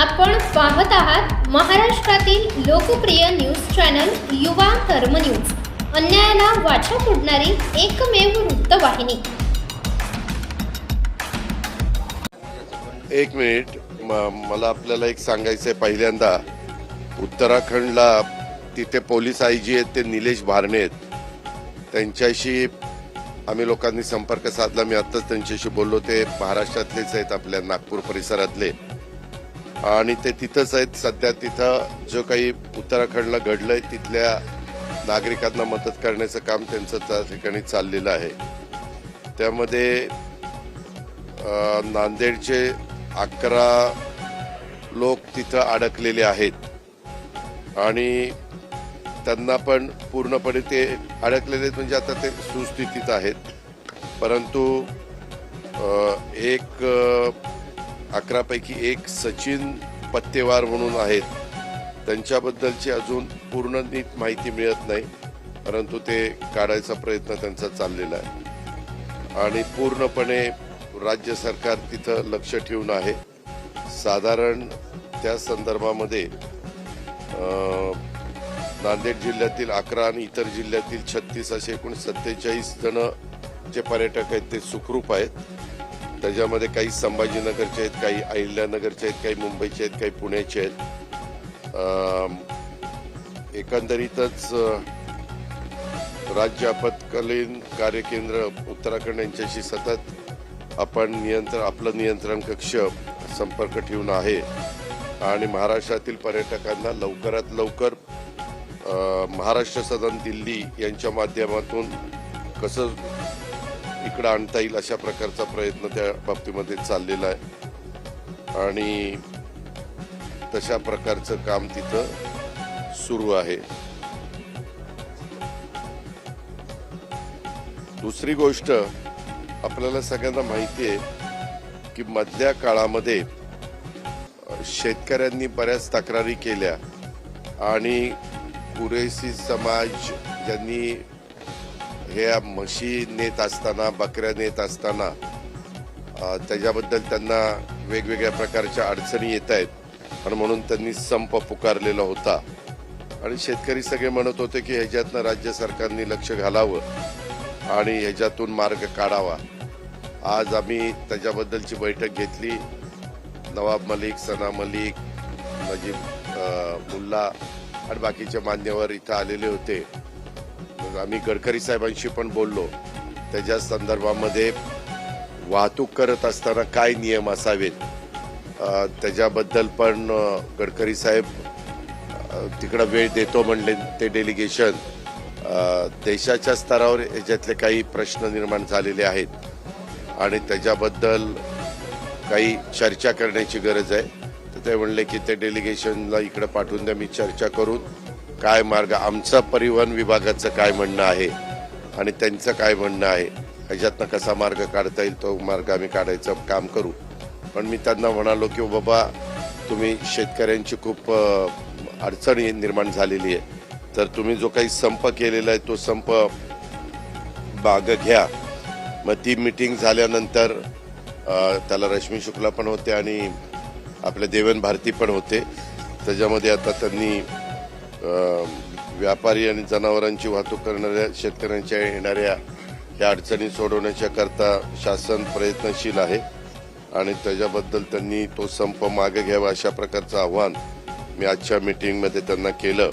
आपण पाहत आहात महाराष्ट्रातील लोकप्रिय न्यूज चॅनल युवा कर्म न्यूज. अन्यायाला वाचा फोडणारी एकमेव वृत्तवाहिनी. एक मिनिट. मला आपल्याला एक सांगायचं आहे पहिल्यांदा. उत्तराखंडला तिथे पोलीस आय जी आहेत ते निलेश भारणे आहेत. त्यांच्याशी आम्ही लोकांनी संपर्क साधला. मी आत्ताच त्यांच्याशी बोललो. ते महाराष्ट्रातलेच आहेत आपल्या नागपूर परिसरातले. आणि ते तिथंच आहेत. सध्या तिथं जो काही उत्तराखंडला घडलंय तिथल्या नागरिकांना मदत करण्याचं काम त्यांचं त्या ठिकाणी चाललेलं आहे. त्यामध्ये नांदेडचे अकरा लोक तिथं अडकलेले आहेत. आणि त्यांना पण पूर्णपणे ते अडकलेले आहेत म्हणजे आता ते सुस्थितीत आहेत. परंतु एक अकरापैकी एक सचिन पत्तेवार म्हणून आहेत. त्यांच्याबद्दलची अजून पूर्ण नीट माहिती मिळत नाही परंतु ते काढायचा प्रयत्न त्यांचा चाललेला आहे. आणि पूर्णपणे राज्य सरकार तिथं लक्ष ठेवून आहे. साधारण त्या संदर्भामध्ये नांदेड जिल्ह्यातील अकरा आणि इतर जिल्ह्यातील छत्तीस असे एकूण सत्तेचाळीस जण जे पर्यटक आहेत ते सुखरूप आहेत. त्याच्यामध्ये काही संभाजीनगरचे आहेत काही अहिल्यानगरचे आहेत काही मुंबईचे आहेत काही पुण्याचे आहेत. एकंदरीतच राज्य आपत्कालीन कार्यकेंद्र उत्तराखंड यांच्याशी सतत आपण नियंत्रण आपलं नियंत्रण कक्ष संपर्क ठेवून आहे. आणि महाराष्ट्रातील पर्यटकांना लवकरात लवकर महाराष्ट्र सदन दिल्ली यांच्या माध्यमातून कसं इकडं आणता येईल अशा प्रकारचा प्रयत्न त्या बाबतीमध्ये चाललेला आहे. आणि तशा प्रकारचं काम तिथं सुरू आहे. दुसरी गोष्ट आपल्याला सगळ्यांना माहिती आहे की मधल्या काळामध्ये शेतकऱ्यांनी बऱ्याच तक्रारी केल्या आणि कुरेशी समाज ज्यांनी हे म्हशी नेत असताना बकऱ्या नेत असताना त्याच्याबद्दल त्यांना वेगवेगळ्या प्रकारच्या अडचणी येत आहेत. आणि म्हणून त्यांनी संप पुकारलेला होता. आणि शेतकरी सगळे म्हणत होते की ह्याच्यातनं राज्य सरकारने लक्ष घालावं आणि ह्याच्यातून मार्ग काढावा. आज आम्ही त्याच्याबद्दलची बैठक घेतली. नवाब मलिक सना मलिक नजीब मुल्ला आणि बाकीचे मान्यवर इथं आलेले होते. आम्ही गडकरी साहेबांशी पण बोललो. त्याच्या संदर्भामध्ये वाहतूक करत असताना काय नियम असावेत? त्याच्याबद्दल पण गडकरी साहेब तिकडं वेळ देतो म्हणले ते डेलिगेशन देशाच्या स्तरावर याच्यातले काही प्रश्न निर्माण झालेले आहेत. आणि त्याच्याबद्दल काही चर्चा करण्याची गरज आहे. तर ते म्हणले की ते डेलिगेशनला इकडे पाठवून द्या मी चर्चा करून काय मार्ग आमचं परिवहन विभागाचं काय म्हणणं आहे? आणि त्यांचं काय म्हणणं आहे? ह्याच्यातनं कसा मार्ग काढता येईल तो मार्ग आम्ही काढायचं काम करू. पण मी त्यांना म्हणालो की बाबा तुम्ही शेतकऱ्यांची खूप अडचण अडचणी निर्माण झालेली आहे. तर तुम्ही जो काही संप केलेला आहे तो संप बाग घ्या. मग ती मिटिंग झाल्यानंतर त्याला रश्मी शुक्ला पण होते आणि आपले देवेन भारती पण होते. त्याच्यामध्ये आता त्यांनी व्यापारी आणि जनावरांची वाहतूक करणाऱ्या शेतकऱ्यांच्या येणाऱ्या या अडचणी सोडवण्याच्या करता शासन प्रयत्नशील आहे. आणि त्याच्याबद्दल त्यांनी तो संप मागे घ्यावा अशा प्रकारचं आव्हान मी आजच्या मीटिंगमध्ये त्यांना केलं.